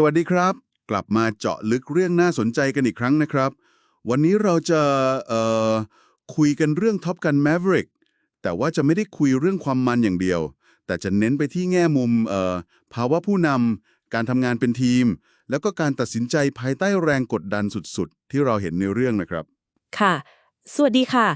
สวัสดีครับ กลับมาเจาะลึกเรื่องน่าสนใจกันอีกครั้งนะครับ วันนี้เราจะเอ่อคุยกันเรื่องท็อปกัน Maverick แต่ว่าจะไม่ได้คุยเรื่องความมันอย่างเดียว แต่จะเน้นไปที่แง่มุมเอ่อภาวะผู้นำการทำงานเป็นทีม แล้วก็การตัดสินใจภายใต้แรงกดดันสุดๆ ที่เราเห็นในเรื่องนะครับ ค่ะ สวัสดีค่ะ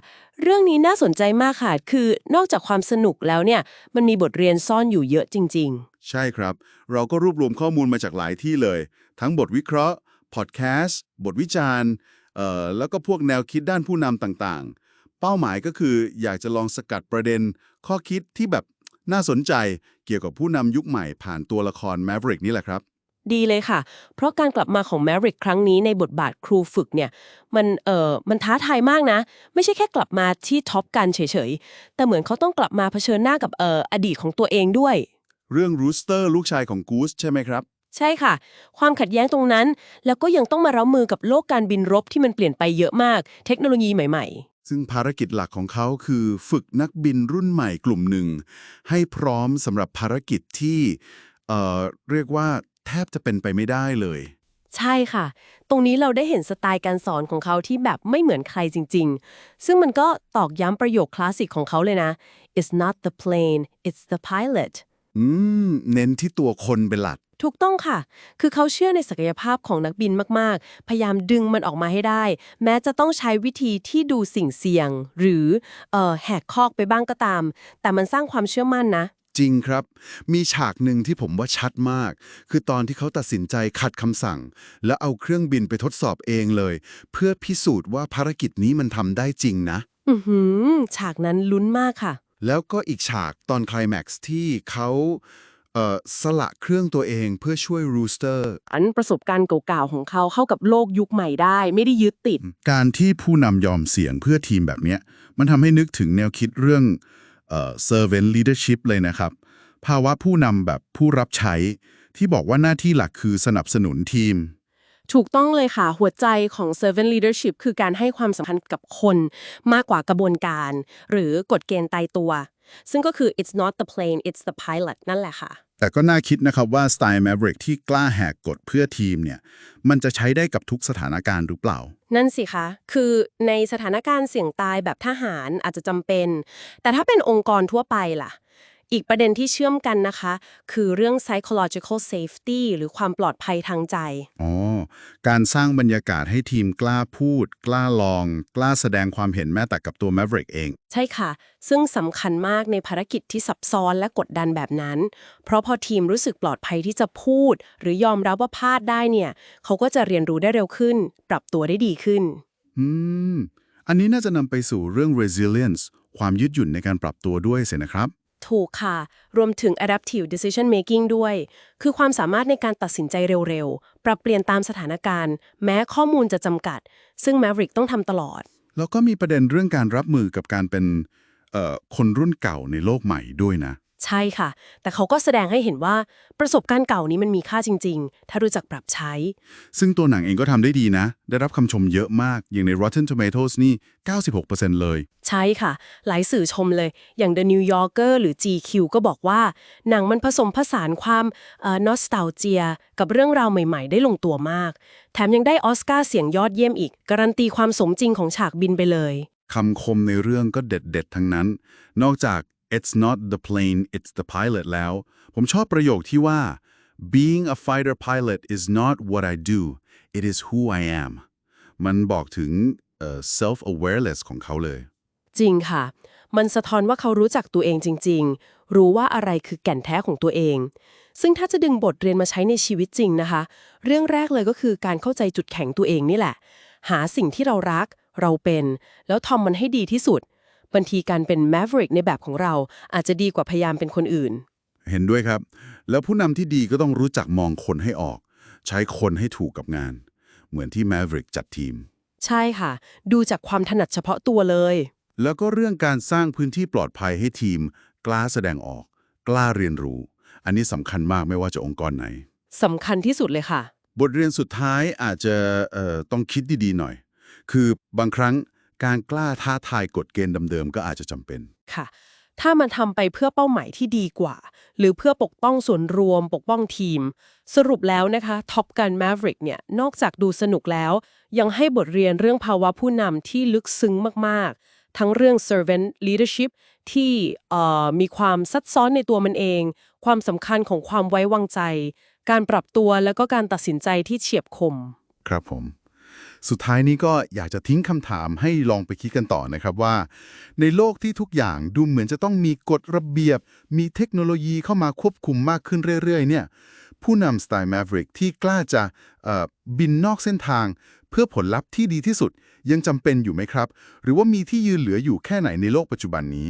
เรื่องนี้น่าสนใจมากค่ะ คือนอกจากความสนุกแล้วเนี่ย มันมีบทเรียนซ่อนอยู่เยอะจริง ๆ ใช่ครับ เราก็รวบรวมข้อมูลมาจากหลายที่เลย ทั้งบทวิเคราะห์ พอดแคสต์ บทวิจารณ์ เอ่อ แล้วก็พวกแนวคิดด้านผู้นำต่างๆ เป้าหมายก็คืออยากจะลองสกัดประเด็น ข้อคิดที่แบบน่าสนใจเกี่ยวกับผู้นำยุคใหม่ผ่านตัวละคร Maverick นี่แหละครับ ดีเลยค่ะ เพราะการกลับมาของ Maverick ครั้งนี้ในบทบาทครูฝึกเนี่ย มันเอ่อมันท้าทายมากนะ ไม่ใช่แค่กลับมาที่ท็อปกันเฉยๆ แต่เหมือนเขาต้องกลับมาเผชิญหน้ากับเอ่ออดีตของตัวเองด้วย เรื่องรูสเตอร์ลูกชายของกูสใช่ไหมครับ ใช่ค่ะ ความขัดแย้งตรงนั้น แล้วก็ยังต้องมารับมือกับโลกการบินรบที่มันเปลี่ยนไปเยอะมาก เทคโนโลยีใหม่ ๆซึ่งภารกิจหลักของเขาคือฝึกนักบินรุ่นใหม่กลุ่มหนึ่ง ให้พร้อมสำหรับภารกิจที่เอ่อเรียกว่าแท บจะเป็นไปไม่ได้เลย ใช่ค่ะ ตรงนี้เราได้เห็นสไตล์การสอนของเขาที่แบบไม่เหมือนใครจริง ๆ ซึ่งมันก็ตอกย้ำประโยคคลาสสิกของเขาเลยนะ it's not the plane it's the pilot อืม เน้นที่ตัวคนเป็นหลัก ถูกต้องค่ะ คือเขาเชื่อในศักยภาพของนักบินมาก ๆ พยายามดึงมันออกมาให้ได้ แม้จะต้องใช้วิธีที่ดูสิ่งเสี่ยง หรือเอ่อแหกคอกไปบ้างก็ตาม แต่มันสร้างความเชื่อมั่นนะ จริงครับ มีฉากหนึ่งที่ผมว่าชัดมาก คือตอนที่เขาตัดสินใจขัดคำสั่ง แล้วเอาเครื่องบินไปทดสอบเองเลย เพื่อพิสูจน์ว่าภารกิจนี้มันทำได้จริงนะ อือหือ ฉากนั้นลุ้นมากค่ะ แล้วก็อีกฉากตอนไคลแม็กซ์ที่เขาเอ่อสละเครื่องตัวเองเพื่อช่วยรูสเตอร์ อันประสบการณ์เก่าๆของเขาเข้ากับโลกยุคใหม่ได้ ไม่ได้ยึดติด การที่ผู้นำยอมเสี่ยงเพื่อทีมแบบเนี้ยมันทำให้นึกถึงแนวคิดเรื่องเอ่อ servant leadership เลยนะครับ ภาวะผู้นำแบบผู้รับใช้ ที่บอกว่าหน้าที่หลักคือสนับสนุนทีม ถูกต้องเลยค่ะ หัวใจของ servant leadership คือการให้ความสำคัญกับคนมากกว่ากระบวนการ หรือกฎเกณฑ์ตายตัว ซึ่งก็คือ it's not the plane it's the pilot นั่นแหละค่ะ แต่ก็น่าคิดนะครับว่าสไตล์แมเบรคที่กล้าแหกกฎเพื่อทีมเนี่ย มันจะใช้ได้กับทุกสถานการณ์หรือเปล่า นั่นสิคะ คือในสถานการณ์เสี่ยงตายแบบทหารอาจจะจำเป็น แต่ถ้าเป็นองค์กรทั่วไปล่ะ อีกประเด็นที่เชื่อมกันนะคะ คือเรื่อง psychological safety หรือความปลอดภัยทางใจ อ๋อ การสร้างบรรยากาศให้ทีมกล้าพูด กล้าลอง กล้าแสดงความเห็นแม้แต่กับตัว Maverick เอง ใช่ค่ะ ซึ่งสำคัญมากในภารกิจที่ซับซ้อนและกดดันแบบนั้น เพราะพอทีมรู้สึกปลอดภัยที่จะพูด หรือยอมรับว่าพลาดได้เนี่ย เขาก็จะเรียนรู้ได้เร็วขึ้น ปรับตัวได้ดีขึ้น อืม อันนี้น่าจะนำไปสู่เรื่อง resilience ความยืดหยุ่นในการปรับตัวด้วยสินะครับ ถูกค่ะ รวมถึง adaptive decision making ด้วย คือความสามารถในการตัดสินใจเร็วๆ ปรับเปลี่ยนตามสถานการณ์ แม้ข้อมูลจะจำกัด ซึ่ง Maverick ต้องทำตลอด แล้วก็มีประเด็นเรื่องการรับมือกับการเป็นคนรุ่นเก่าในโลกใหม่ด้วยนะ ใช่ค่ะ แต่เขาก็แสดงให้เห็นว่าประสบการณ์เก่านี้มันมีค่าจริง ๆ ถ้ารู้จักปรับใช้ ซึ่งตัวหนังเองก็ทำได้ดีนะ ได้รับคำชมเยอะมาก อย่างใน Rotten Tomatoes นี่ 96%เลย ใช่ค่ะ หลายสื่อชมเลย อย่าง The New Yorker หรือ GQ ก็บอกว่า หนังมันผสมผสานความเอ่อนอสตาเจีย กับเรื่องราวใหม่ ๆ ได้ลงตัวมาก แถมยังได้ออสการ์เสียงยอดเยี่ยมอีก การันตีความสมจริงของฉากบินไปเลยคำคมในเรื่องก็เด็ดๆ ทั้งนั้น นอกจาก it's not the plane it's the pilot แล้ว ผมชอบประโยคที่ว่า being a fighter pilot is not what I do it is who I am มันบอกถึง self awareness ของเขาเลย จริงค่ะ มันสะท้อนว่าเขารู้จักตัวเองจริง ๆ รู้ว่าอะไรคือแก่นแท้ของตัวเอง ซึ่งถ้าจะดึงบทเรียนมาใช้ในชีวิตจริงนะคะ เรื่องแรกเลยก็คือการเข้าใจจุดแข็งตัวเองนี่แหละ หาสิ่งที่เรารัก เราเป็น แล้วทำมันให้ดีที่สุด บางทีการเป็น Maverick ในแบบของเราอาจจะดีกว่าพยายามเป็นคนอื่น เห็นด้วยครับ แล้วผู้นำที่ดีก็ต้องรู้จักมองคนให้ออก ใช้คนให้ถูกกับงาน เหมือนที่ Maverick จัดทีม ใช่ค่ะ ดูจากความถนัดเฉพาะตัวเลย แล้วก็เรื่องการสร้างพื้นที่ปลอดภัยให้ทีม กล้าแสดงออก กล้าเรียนรู้ อันนี้สำคัญมากไม่ว่าจะองค์กรไหนสำคัญที่สุดเลยค่ะ บทเรียนสุดท้ายอาจจะเอ่อต้องคิดดีๆหน่อย คือบางครั้ง การกล้าท้าทายกฎเกณฑ์เดิมๆก็อาจจะจำเป็น ค่ะ ถ้ามันทำไปเพื่อเป้าหมายที่ดีกว่า หรือเพื่อปกป้องส่วนรวม ปกป้องทีม สรุปแล้วนะคะท็อปกัน Maverick เนี่ยนอกจากดูสนุกแล้ว ยังให้บทเรียนเรื่องภาวะผู้นำที่ลึกซึ้งมากๆ ทั้งเรื่อง servant leadership ที่เอ่อมีความซับซ้อนในตัวมันเอง ความสำคัญของความไว้วางใจ การปรับตัวแล้วก็การตัดสินใจที่เฉียบคม ครับผม สุดท้ายนี้ก็อยากจะทิ้งคำถามให้ลองไปคิดกันต่อนะครับว่า ในโลกที่ทุกอย่างดูเหมือนจะต้องมีกฎระเบียบ มีเทคโนโลยีเข้ามาควบคุมมากขึ้นเรื่อยๆเนี่ยผู้นำสไตล์ Maverick ที่กล้าจะบินนอกเส้นทาง เพื่อผลลัพธ์ที่ดีที่สุดยังจำเป็นอยู่ไหมครับ หรือว่ามีที่ยืนเหลืออยู่แค่ไหนในโลกปัจจุบันนี้